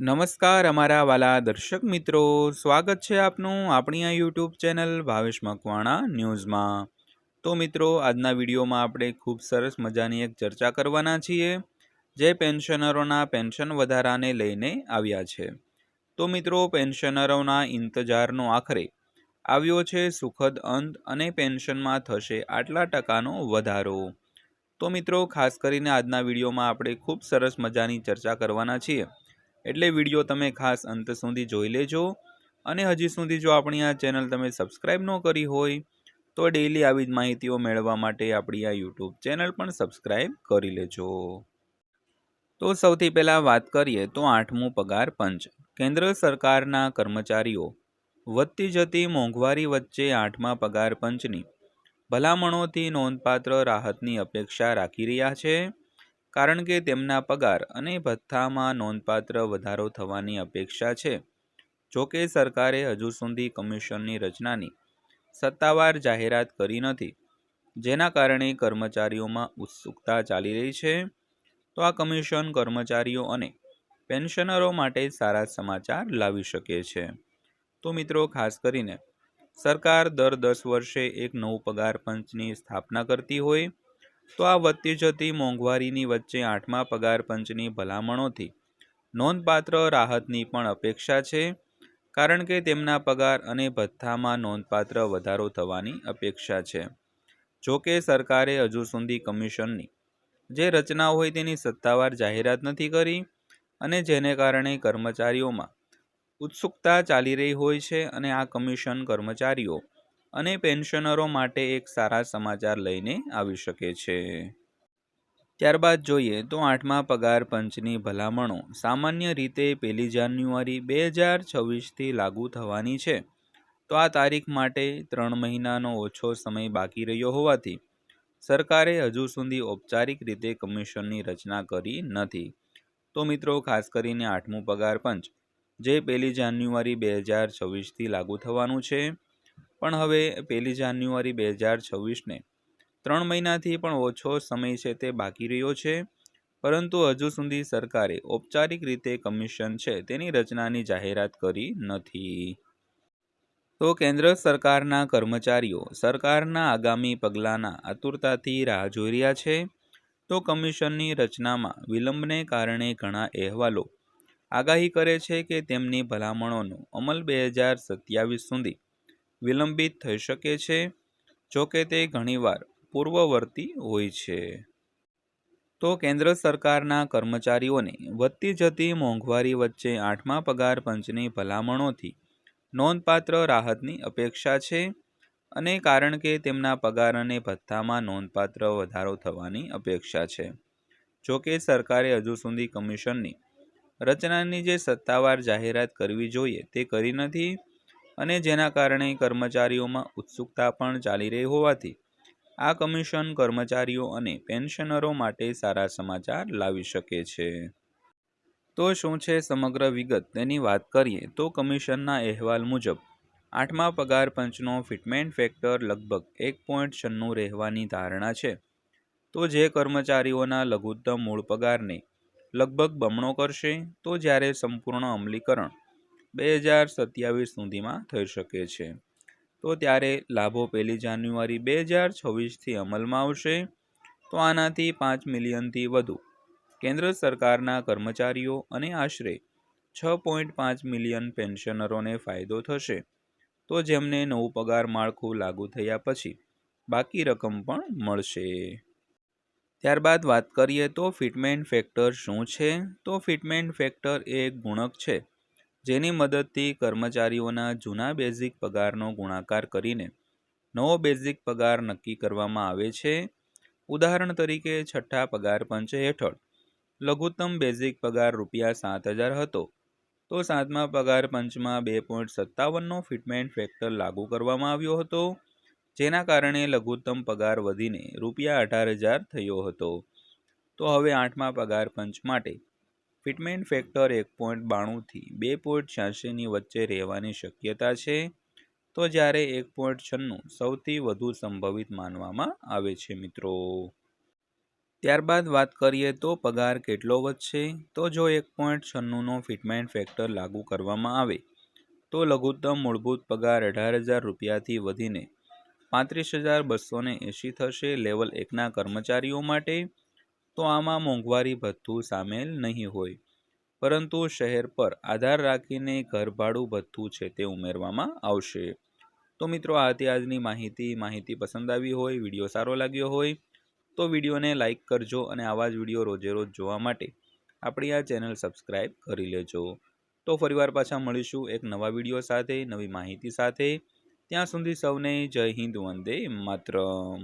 નમસ્કાર અમારા વાલા દર્શક મિત્રો. સ્વાગત છે આપનું આપણી આ યુટ્યુબ ચેનલ ભાવેશ મકવાણા ન્યૂઝમાં. તો મિત્રો, આજના વિડીયોમાં આપણે ખૂબ સરસ મજાની એક ચર્ચા કરવાના છીએ, જે પેન્શનરોના પેન્શન વધારાને લઈને આવ્યા છે. તો મિત્રો, પેન્શનરોના ઇંતજારનો આખરે આવ્યો છે સુખદ અંત અને પેન્શનમાં થશે આટલા ટકાનો વધારો. તો મિત્રો, ખાસ કરીને આજના વિડીયોમાં આપણે ખૂબ સરસ મજાની ચર્ચા કરવાના છીએ. એટલે વીડિયો તમે ખાસ અંત સુધી જોઈ લેજો. અને હજી સુધી જો આપણી આ ચેનલ તમે સબસ્ક્રાઈબ ન કરી હોય, તો ડેઈલી આવી જ માહિતીઓ મેળવવા માટે આપણી આ યુટ્યુબ ચેનલ પણ સબસ્ક્રાઈબ કરી લેજો. તો સૌથી પહેલાં વાત કરીએ તો આઠમું પગાર પંચ. કેન્દ્ર સરકારના કર્મચારીઓ. વધતી જતી મોંઘવારી વચ્ચે આઠમા પગાર પંચની ભલામણોથી નોંધપાત્ર રાહતની અપેક્ષા રાખી રહ્યા છે. કારણ કે તેમના પગાર અને ભથ્થામાં નોંધપાત્ર વધારો થવાની અપેક્ષા છે. જોકે સરકારે હજુ સુધી કમિશનની રચનાની સત્તાવાર જાહેરાત કરી નથી, જેના કારણે કર્મચારીઓમાં ઉત્સુકતા ચાલી રહી છે. તો આ કમિશન કર્મચારીઓ અને પેન્શનરો માટે સારા સમાચાર લાવી શકે છે. તો મિત્રો, ખાસ કરીને, સરકાર દર દસ વર્ષે એક નવું પગાર પંચની સ્થાપના કરતી હોય તો આ વધતી જતી મોંઘવારીની વચ્ચે આઠમા પગાર પંચની ભલામણોથી નોંધપાત્ર રાહતની પણ અપેક્ષા છે, કારણ કે તેમના પગાર અને ભથ્થામાં નોંધપાત્ર વધારો થવાની અપેક્ષા છે. જો કે સરકારે હજુ સુધી કમિશનની જે રચના હોય તેની સત્તાવાર જાહેરાત નથી કરી અને જેને કારણે કર્મચારીઓમાં ઉત્સુકતા ચાલી રહી હોય છે અને આ કમિશન કર્મચારીઓ અને પેન્શનરો માટે એક સારા સમાચાર લઈને આવી શકે છે. ત્યારબાદ જોઈએ તો આઠમા પગાર પંચની ભલામણો સામાન્ય રીતે પહેલી જાન્યુઆરી બે હજાર છવ્વીસથી લાગુ થવાની છે. તો આ તારીખ માટે ત્રણ મહિનાનો ઓછો સમય બાકી રહ્યો હોવાથી સરકારે હજુ સુધી ઔપચારિક રીતે કમિશનની રચના કરી નથી. તો મિત્રો, ખાસ કરીને આઠમું પગાર પંચ, જે પહેલી જાન્યુઆરી બે હજાર છવ્વીસથી લાગુ થવાનું છે. પણ હવે પહેલી જાન્યુઆરી બે હજાર છવ્વીસને ત્રણ મહિનાથી પણ ઓછો સમય છે તે બાકી રહ્યો છે, પરંતુ હજુ સુધી સરકારે ઔપચારિક રીતે કમિશન છે તેની રચનાની જાહેરાત કરી નથી. તો કેન્દ્ર સરકારના કર્મચારીઓ સરકારના આગામી પગલાંના આતુરતાથી રાહ જોઈ રહ્યા છે, તો કમિશનની રચનામાં વિલંબને કારણે ઘણા અહેવાલો આગાહી કરે છે કે તેમની ભલામણોનો અમલ બે હજાર સત્યાવીસ સુધી વિલંબિત થઈ શકે છે, જો કે તે ઘણીવાર પૂર્વવર્તી હોય છે. તો કેન્દ્ર સરકારના કર્મચારીઓને વધતી જતી મોંઘવારી વચ્ચે આઠમા પગાર પંચની ભલામણોથી નોંધપાત્ર રાહતની અપેક્ષા છે અને કારણ કે તેમના પગાર અને ભથ્થામાં નોંધપાત્ર વધારો થવાની અપેક્ષા છે. જો કે સરકારે હજુ સુધી કમિશનની રચનાની જે સત્તાવાર જાહેરાત કરવી જોઈએ તે કરી નથી અને જેના કારણે કર્મચારીઓમાં ઉત્સુકતા પણ ચાલી રહી હોવાથી આ કમિશન કર્મચારીઓ અને પેન્શનરો માટે સારા સમાચાર લાવી શકે છે. તો શું છે સમગ્ર વિગત? તેની વાત કરીએ તો કમિશનના અહેવાલ મુજબ, આઠમા પગાર પંચનો ફિટમેન્ટ ફેક્ટર લગભગ એક પોઈન્ટ છન્નું રહેવાની ધારણા છે. તો જે કર્મચારીઓના લઘુત્તમ મૂળ પગારને લગભગ બમણો કરશે, તો જ્યારે સંપૂર્ણ અમલીકરણ બે હજાર સત્યાવીસ સુધીમાં થઈ શકે છે. તો ત્યારે લાભો પહેલી જાન્યુઆરી બે હજાર છવ્વીસથી અમલમાં આવશે. તો આનાથી પાંચ મિલિયનથી વધુ. કેન્દ્ર સરકારના કર્મચારીઓ અને આશરે છ પોઈન્ટ પાંચ મિલિયન પેન્શનરોને ફાયદો થશે. તો જેમને નવું પગાર માળખું લાગુ થયા પછી બાકી રકમ પણ મળશે. ત્યારબાદ વાત કરીએ તો ફિટમેન્ટ ફેક્ટર શું છે? તો ફિટમેન્ટ ફેક્ટર એ એક ગુણક છે. જેની મદદથી કર્મચારીઓના જૂના બેઝિક પગારનો ગુણાકાર કરીને નવો બેઝિક પગાર નક્કી કરવામાં આવે છે. ઉદાહરણ તરીકે, છઠ્ઠા પગાર પંચ હેઠળ લઘુત્તમ બેઝિક પગાર રૂપિયા સાત હજાર હતો. તો સાતમા પગાર પંચમાં બે પોઈન્ટ સત્તાવનનો ફિટમેન્ટ ફેક્ટર લાગુ કરવામાં આવ્યો હતો, જેના કારણે લઘુત્તમ પગાર વધીને રૂપિયા અઢાર હજાર થયો હતો. તો હવે આઠમા પગાર પંચ માટે ફિટમેન્ટ ફેક્ટર એક પોઈન્ટ બાણુંથી બે પોઈન્ટ છ્યાસીની વચ્ચે રહેવાની શક્યતા છે, તો જ્યારે એક પોઈન્ટ છન્નું સૌથી વધુ સંભવિત માનવામાં આવે છે, મિત્રો. ત્યારબાદ વાત કરીએ તો પગાર કેટલો વધશે, તો જો એક પોઈન્ટ છન્નુંનો ફિટમેન્ટ ફેક્ટર લાગુ કરવામાં આવે, તો લઘુત્તમ મૂળભૂત પગાર અઢાર હજાર રૂપિયાથી વધીને પાંત્રીસ હજાર બસો એંશી થશે. લેવલ એકના કર્મચારીઓ માટે તો આમાં મોંઘવારી ભથ્થું સામેલ નહીં હોય. પરંતુ શહેર પર આધાર રાખીને ઘરભાડું ભથ્થું છે તે ઉમેરવામાં આવશે. તો મિત્રો, આ હતી આજની માહિતી. માહિતી પસંદ આવી હોય, વીડિયો સારો લાગ્યો હોય, તો વિડીયોને લાઇક કરજો અને આવા જ વીડિયો રોજે રોજ જોવા માટે આપણી આ ચેનલ સબસ્ક્રાઈબ કરી લેજો. તો ફરીવાર પાછા મળીશું એક નવા વીડિયો સાથે, નવી માહિતી સાથે. ત્યાં સુધી સૌને જય હિન્દ, વંદે માતરમ.